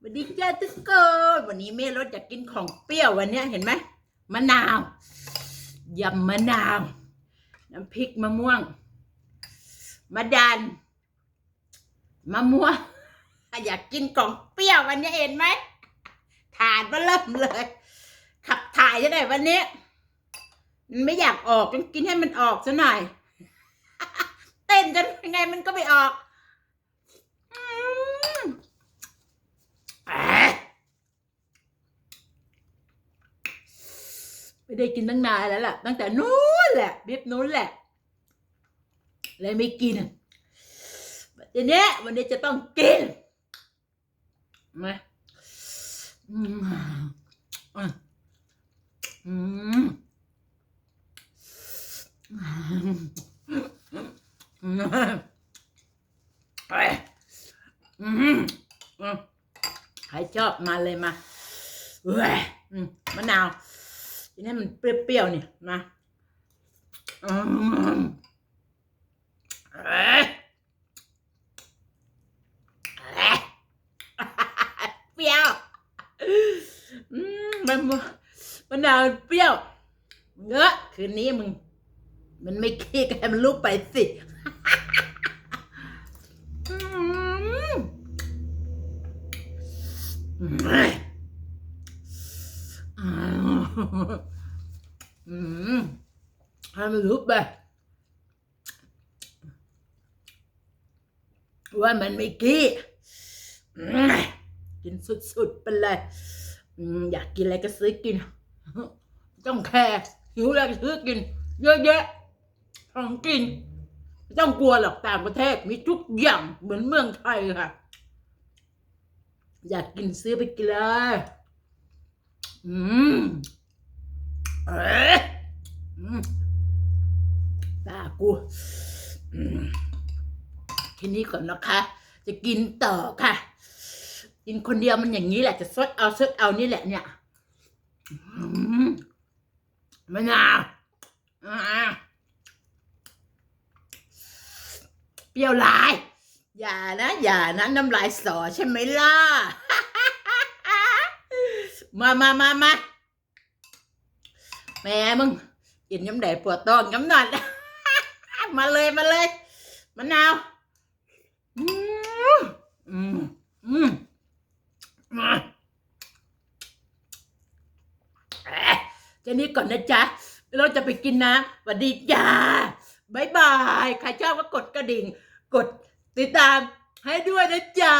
สวัสดีจ้าทุกคนวันนี้แม่รถอยากกินของเปรี้ยววันเนี้ยเห็นไหมมะนาว ยำมะนาว น้ำพริกมะม่วง มะดัน มะม่วง อยากกินของเปรี้ยววันนี้เห็นไหมทานมาเริ่มเลย ขับถ่ายจะได้วันนี้มันไม่อยากออกต้องกินให้มันออกซะหน่อย เต้นจนยังไงมันก็ไม่ออกอืม ไม่ได้กินตั้งนานแล้วล่ะ ตั้งแต่นู้นแหละบิบนู้นแหละ เลยไม่กินทีนี้วันนี้จะต้องกินมาอืมอืมอืมเอ้ยอืมอืมใครชอบมาเลยมาเว้ยอืมมะนาว ทีนี้มันเปรี้ยวๆนี่มาอืมเอ้ยเอ้ยเปรี้ยวมันมันนาวเปรี้ยวเงอะคืนนี้มึง มันไม่ขี้กันมันลุกไปสิอืม อืมให้มันลุกไปว่ามันไม่กี้กินสุดๆไปเลยอยากกินอะไรก็ซื้อกิน ต้องแคร์หิวอะไรก็ซื้อกิน เยอะแยะของกินไม่ต้องกลัวหรอกต่างประเทศมีทุกอย่างเหมือนเมืองไทยค่ะ อยากกินซื้อไปกินเลย อืม เอ๊ะอืมตากูทีนี้ก่อนนะคะ จะกินต่อค่ะ กินคนเดียวมันอย่างนี้แหละ จะซดเอาซดเอานี่แหละเนี่ยมะนาวเปรี้ยวหลาย อย่านะ อย่านะ น้ำลายสอใช่ไหมล่ะ มามามามา แม่มึงกินย้ำแดดปวดท้องย้ำหนอนมาเลยมาเลยมะนาวอืมอืมอืมมาเอ๊ะเจนี้ก่อนนะจ๊ะเราจะไปกินนะสวัสดีจ้าบายบาย ใครชอบก็กดกระดิ่ง กดติดตามให้ด้วยนะจ๊ะ